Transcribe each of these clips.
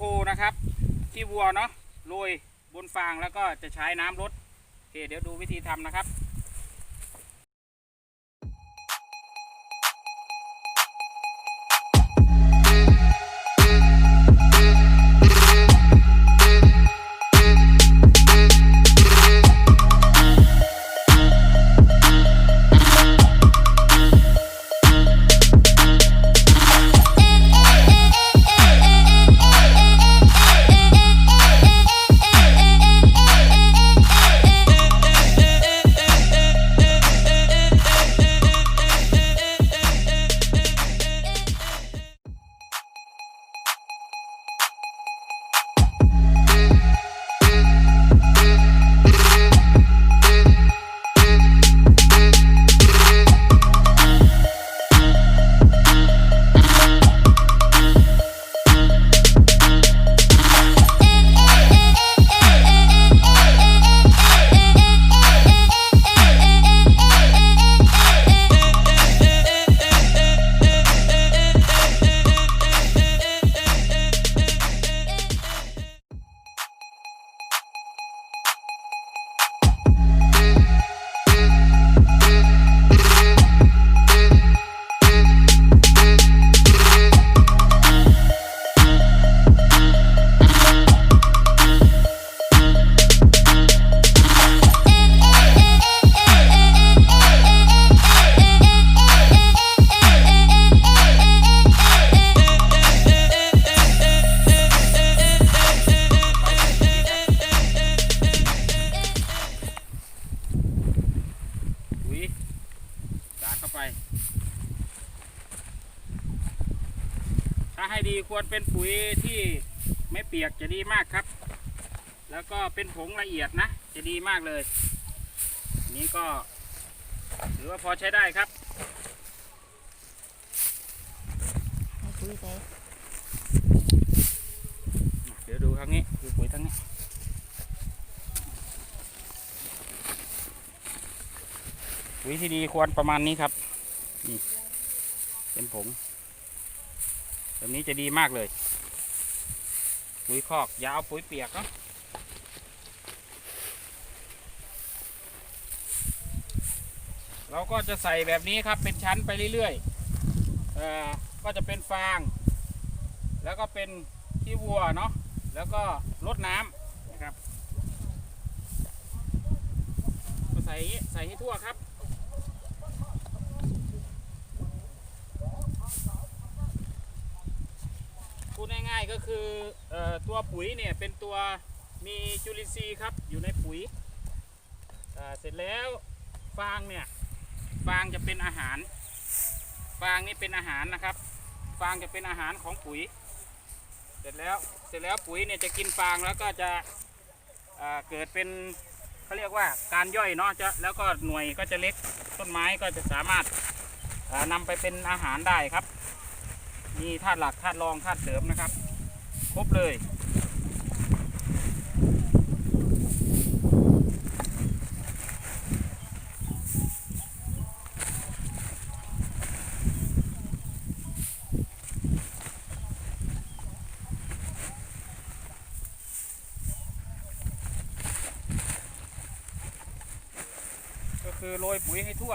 โคนะครับขี้วัวเนาะโรยบนฟางแล้วก็จะใช้น้ำรดโอเคเดี๋ยวดูวิธีทำนะครับ ถ้าให้ดีควรเป็นปุ๋ยที่ไม่เปียกจะดีมากครับ แล้วก็เป็นผงละเอียดนะ จะดีมากเลย นี้ก็ถือว่าพอใช้ได้ครับให้ปุ๋ยใส่เดี๋ยวดูทางนี้ดูปุ๋ยทางนี้ปุ๋ยที่ดีควรประมาณนี้ครับนี่เป็นผง แบบนี้จะดีมากเลยปุ๋ยคอกอยาเอาปุ๋ยเปียกเนาะเราก็จะใส่แบบนี้ครับเป็นชั้นไปเรื่อยๆก็จะเป็นฟาง แล้วก็เป็นขี้วัวเนาะแล้วก็ลดน้ำนะครับใส่ใส่ให้ทั่วครับ ง่ายๆก็คืออตัวปุ๋ยเนี่ยเป็นตัวมีจุลินทรีย์ครับอยู่ในปุ๋ยเสร็จแล้วฟางเนี่ยฟางจะเป็นอาหาร ฟางนี่เป็นอาหารนะครับ ฟางจะเป็นอาหารของปุ๋ย เสร็จแล้วเสร็จแล้วปุ๋ยเนี่ยจะกินฟางแล้วก็จะเเกิดเป็นเขาเรียกว่าการย่อยเนาะจะแล้วก็หน่วยก็จะเล็กต้นไม้ก็จะสามารถเอ่อนำไปเป็นอาหารได้ครับ มีธาตุหลักธาตุรองธาตุเสริมนะครับ ครบเลย ก็คือโรยปุ๋ยให้ทั่ว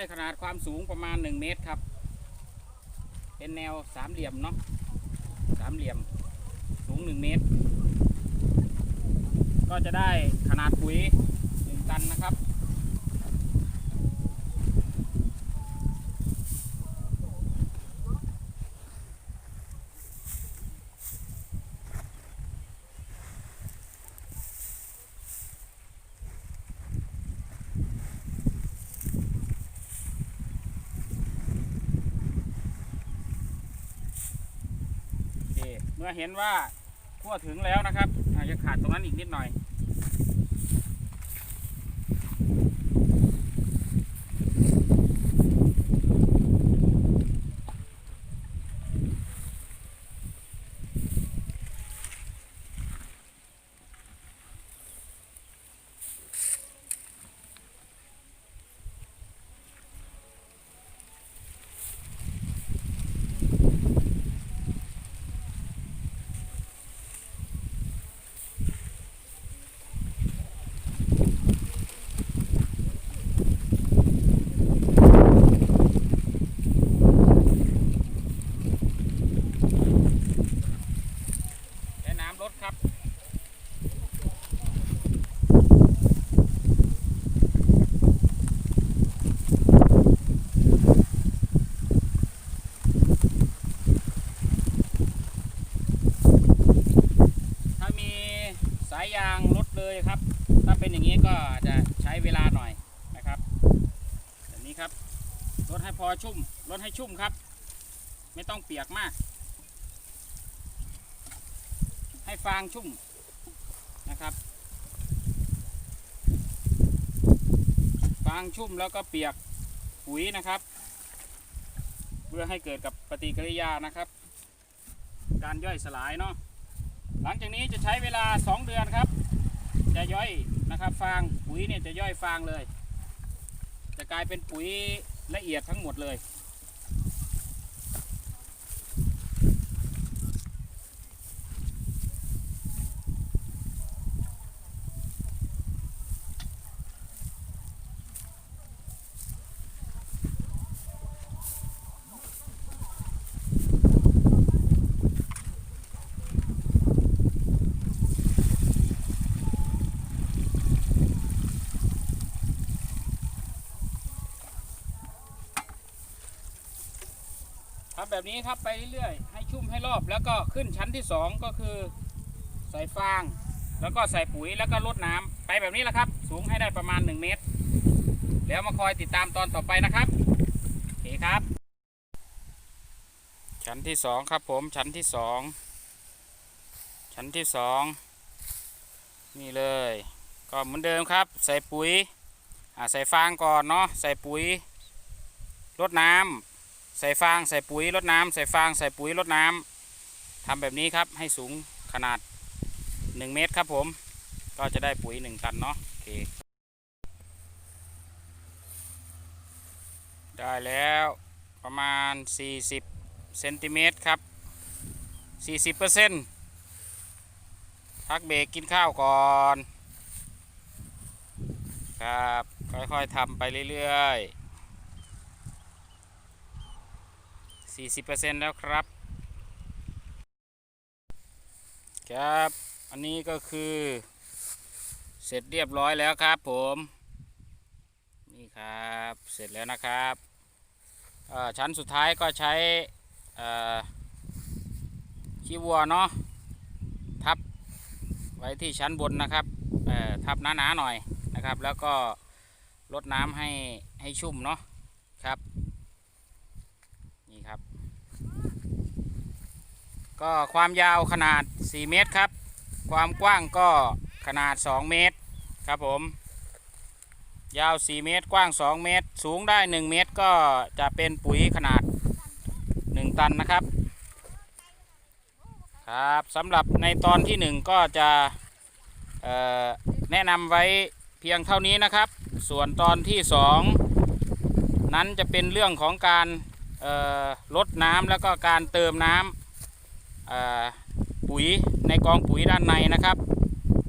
ได้ขนาดความสูงประมาณ 1 เมตรครับ เป็นแนวสามเหลี่ยมเนาะสามเหลี่ยมสูง 1 เมตร ก็จะได้ขนาดปุ๋ย 1 ตันนะครับ มื่อเห็นว่าทั่วถึงแล้วนะครับอาจจะขาดตรงนั้นอีกนิดหน่อย และน้ำลดครับ ถ้ามีสายยางลดเลยครับ ถ้าเป็ นี้ก็จะใช้เวลาหน่อยนะครับแบบนี้ครับลดให้พอชุ่มลดให้ชุ่มครับ ไม่ต้องเปียกมาก ให้ฟางชุ่มนะครับ ฟางชุ่มแล้วก็เปียกปุ๋ยนะครับ เพื่อให้เกิดกับปฏิกิริยานะครับ การย่อยสลายเนาะหลังจากนี้จะใช้เวลา 2 เดือนครับ จะย่อยนะครับฟางปุ๋ยเนี่ยจะย่อยฟางเลย จะกลายเป็นปุ๋ยละเอียดทั้งหมดเลย แบบนี้ครับไปเรื่อยๆให้ชุ่มให้รอบแล้วก็ขึ้นชั้นที่สองก็คือใส่ฟาง แล้วก็ใส่ปุ๋ยแล้วก็ลดน้ำไปแบบนี้แหละครับ สูงให้ได้ประมาณ 1 เมตร แล้วมาคอยติดตามตอนต่อไปนะครับโอเคครับ ชั้นที่สองครับผมชั้นที่สองชั้นที่สองนี่เลย ก็เหมือนเดิมครับ ใส่ปุ๋ยใส่ฟางก่อนเนาะใส่ปุ๋ยลดน้ำ ใส่ฟางใส่ปุ๋ยรดน้ำใส่ฟางใส่ปุ๋ยรดน้ำทำแบบนี้ครับให้สูงขนาด 1 เมตรครับผม ก็จะได้ปุ๋ย 1 ตันเนาะโอเคได้แล้วประมาณ 40เซนติเมตรครับ 40เปอร์เซ็นต์พักเบรกกินข้าวก่อน ครับ ค่อยๆทำไปเรื่อย ๆ 40%แล้วครับ ครับ อันนี้ก็คือ เสร็จเรียบร้อยแล้วครับผม นี่ครับ เสร็จแล้วนะครับชั้นสุดท้ายก็ใช้ขี้วัวเนาะทับไว้ที่ชั้นบนนะครับทับหนาๆหน่อยนะครับ แล้วก็ลดน้ำให้ให้ชุ่มเนาะครับ ก็ความยาวขนาด 4 เมตรครับ ความกว้างก็ขนาด 2 เมตรครับผม ยาว 4 เมตรกว้าง 2 เมตร สูงได้ 1 เมตรก็จะเป็นปุ๋ยขนาด 1 ตันนะครับ ครับสำหรับในตอนที่ 1 ก็จะแนะนำไว้เพียงเท่านี้นะครับ ส่วนตอนที่ 2 นั้นจะเป็นเรื่องของการลดน้ำแล้วก็การเติมน้ำ ปุ๋ยในกองปุ๋ยด้านในนะครับ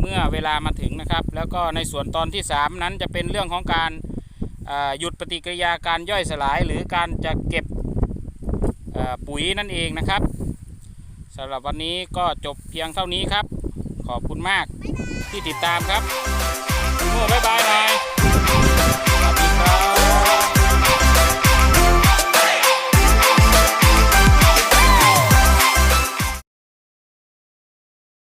เมื่อเวลามาถึงนะครับ แล้วก็ในส่วนตอนที่ 3 นั้นจะเป็นเรื่องของการหยุดปฏิกิริยาการย่อยสลาย หรือการจะเก็บปุ๋ยนั่นเองนะครับสำหรับวันนี้ก็จบเพียงเท่านี้ครับ ขอบคุณมากที่ติดตามครับโม่บ๊ายบายหน่อย